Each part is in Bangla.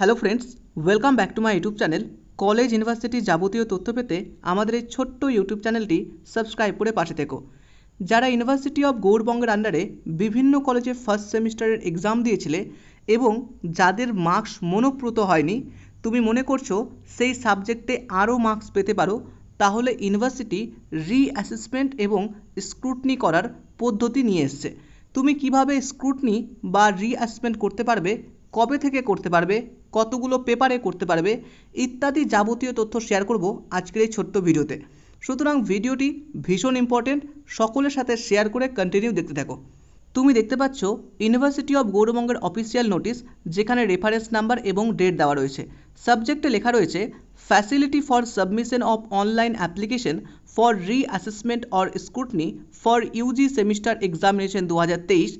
Hello friends welcome back to my YouTube channel college ইউনিভার্সিটির যাবতীয় তথ্য পেতে আমাদের এই ছোট্ট ইউটিউব চ্যানেলটি সাবস্ক্রাইব করে পাশে থেকো। যারা ইউনিভার্সিটি অফ গৌরবঙ্গের আন্ডারে বিভিন্ন কলেজে ফার্স্ট সেমিস্টারের এক্সাম দিয়েছিলে এবং যাদের মার্কস মনোপ্রত হয়নি, তুমি মনে করছ সেই সাবজেক্টে আরও মার্কস পেতে পারো, তাহলে ইউনিভার্সিটি রি অ্যাসেসমেন্ট এবং স্ক্রুটনি করার পদ্ধতি নিয়ে এসছে। তুমি কীভাবে স্ক্রুটনি বা রিঅ্যাসেসমেন্ট করতে পারবে কবে থেকে করতে পারবে, কতগুলো পেপারে করতে পারবে, ইত্যাদি যাবতীয় তথ্য শেয়ার করব আজকের এই ছোট্ট ভিডিওতে। সুতরাং ভিডিওটি ভীষণ ইম্পর্টেন্ট সকলের সাথে শেয়ার করে কন্টিনিউ দেখতে থাকো। তুমি দেখতে পাচ্ছ ইউনিভার্সিটি অফ গৌরবঙ্গের অফিসিয়াল নোটিশ যেখানে রেফারেন্স নাম্বার এবং ডেট দেওয়া রয়েছে। সাবজেক্টে লেখা রয়েছে facility for submission of online application for reassessment or scrutiny for UG semester examination দু হাজার তেইশ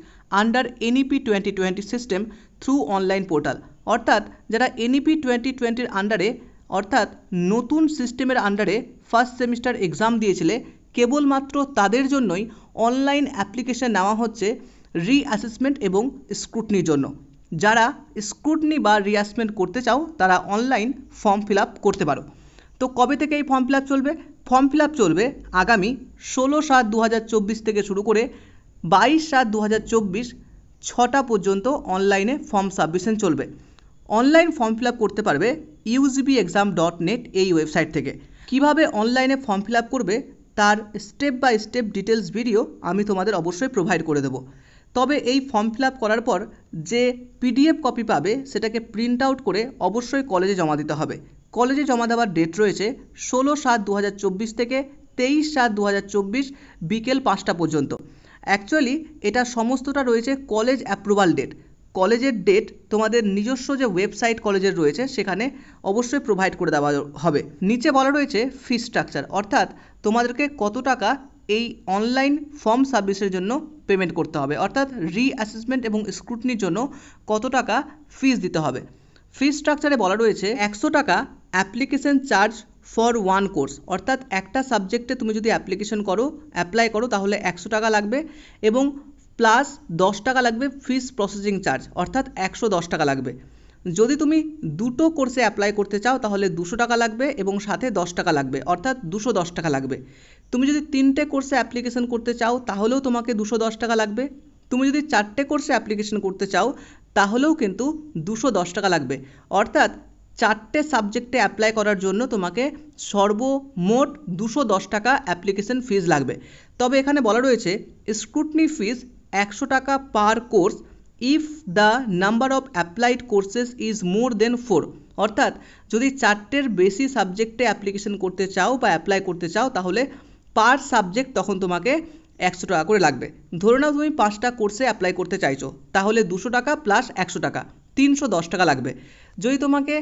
under NEP twenty twenty system through online portal অর্থাৎ যারা এনইপি টোয়েন্টি টোয়েন্টির আন্ডারে অর্থাৎ নতুন সিস্টেমের আন্ডারে ফার্স্ট সেমিস্টার এক্সাম দিয়েছিলে, কেবলমাত্র তাদের জন্যই অনলাইন অ্যাপ্লিকেশন নেওয়া হচ্ছে রি অ্যাসেসমেন্ট এবং স্ক্রুটনির জন্য। যারা স্ক্রুটনি বা রিঅ্যাসমেন্ট করতে চাও, তারা অনলাইন ফর্ম ফিল করতে পারো। তো কবে থেকে এই ফর্ম ফিল চলবে? ফর্ম ফিল চলবে আগামী ষোলো সাত দু থেকে শুরু করে বাইশ সাত দু ছটা পর্যন্ত অনলাইনে ফর্ম সাবমিশন চলবে। অনলাইন ফর্ম ফিল করতে পারবে ইউজিবি এক্সাম ডট নেট এই ওয়েবসাইট থেকে। কীভাবে অনলাইনে ফর্ম ফিল করবে তার step by step details video আমি তোমাদের অবশ্যই প্রোভাইড করে দেবো। তবে এই ফর্ম ফিল করার পর যে পিডিএফ কপি পাবে সেটাকে প্রিন্ট আউট করে অবশ্যই কলেজে জমা দিতে হবে। কলেজে জমা দেওয়ার ডেট রয়েছে ষোলো সাত দু থেকে তেইশ সাত দু বিকেল পাঁচটা পর্যন্ত। অ্যাকচুয়ালি এটা সমস্তটা রয়েছে কলেজ অ্যাপ্রুভাল ডেট কলেজের ডেট তোমাদের নিজস্ব যে ওয়েবসাইট কলেজের রয়েছে, সেখানে অবশ্যই প্রোভাইড করে দেওয়া হবে। নিচে বলা রয়েছে ফি স্ট্রাকচার অর্থাৎ তোমাদেরকে কত টাকা এই অনলাইন ফর্ম সার্ভিসের জন্য পেমেন্ট করতে হবে। অর্থাৎ রি অ্যাসেসমেন্ট এবং স্ক্রুটনির জন্য কত টাকা ফিস দিতে হবে। ফি স্ট্রাকচারে বলা রয়েছে একশো টাকা application charge for one course অর্থাৎ একটা সাবজেক্টে তুমি যদি অ্যাপ্লিকেশন করো অ্যাপ্লাই করো, তাহলে একশো টাকা লাগবে এবং প্লাস দশ টাকা লাগবে ফিস প্রসেসিং চার্জ অর্থাৎ একশো দশ টাকা লাগবে। যদি তুমি দুটো কোর্সে অ্যাপ্লাই করতে চাও, তাহলে দুশো টাকা লাগবে এবং সাথে দশ টাকা লাগবে, অর্থাৎ দুশো দশ টাকা লাগবে। তুমি যদি তিনটে কোর্সে অ্যাপ্লিকেশন করতে চাও, তাহলেও তোমাকে দুশো দশ টাকা লাগবে। তুমি যদি চারটে কোর্সে অ্যাপ্লিকেশন করতে চাও, তাহলেও কিন্তু দুশো দশ টাকা লাগবে। অর্থাৎ চারটে সাবজেক্টে অ্যাপ্লাই করার জন্য তোমাকে সর্বমোট দুশো দশ টাকা অ্যাপ্লিকেশন ফিজ লাগবে। তবে এখানে বলা রয়েছে স্ক্রুটনি ফিজ একশো টাকা per course if the number of applied courses is more than four অর্থাৎ যদি চারটের বেশি সাবজেক্টে অ্যাপ্লিকেশন করতে চাও বা অ্যাপ্লাই করতে চাও, তাহলে পার সাবজেক্ট তখন তোমাকে একশো টাকা করে লাগবে। ধরে নাও তুমি পাঁচটা কোর্সে অ্যাপ্লাই করতে চাইছো, তাহলে দুশো টাকা প্লাস একশো টাকা, তিনশো দশ টাকা লাগবে। যদি তোমাকে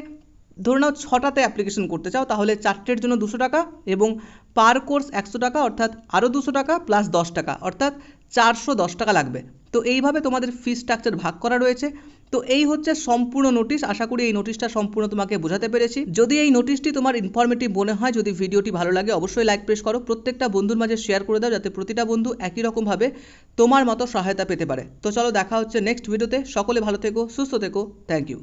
ধরে নাও ছটাতে অ্যাপ্লিকেশন করতে চাও, তাহলে চারটের জন্য দুশো টাকা এবং পার কোর্স একশো টাকা, অর্থাৎ আরও দুশো টাকা প্লাস দশ টাকা, অর্থাৎ চারশো দশ টাকা লাগবে। তো এইভাবে তোমাদের ফি স্ট্রাকচার ভাগ করা রয়েছে। তো এই হচ্ছে সম্পূর্ণ নোটিশ আশা করি এই নোটিশটা সম্পূর্ণ তোমাকে বোঝাতে পেরেছি। যদি এই নোটিশটি তোমার ইনফরমেটিভ মনে হয়, যদি ভিডিওটি ভালো লাগে, অবশ্যই লাইক প্রেস করো। প্রত্যেকটা বন্ধুর মাঝে শেয়ার করে দাও, যাতে প্রতিটা বন্ধু একই রকমভাবে তোমার মতো সহায়তা পেতে পারে। তো চলো দেখা হচ্ছে নেক্সট ভিডিওতে সকলে ভালো থেকো, সুস্থ থেকো। Thank you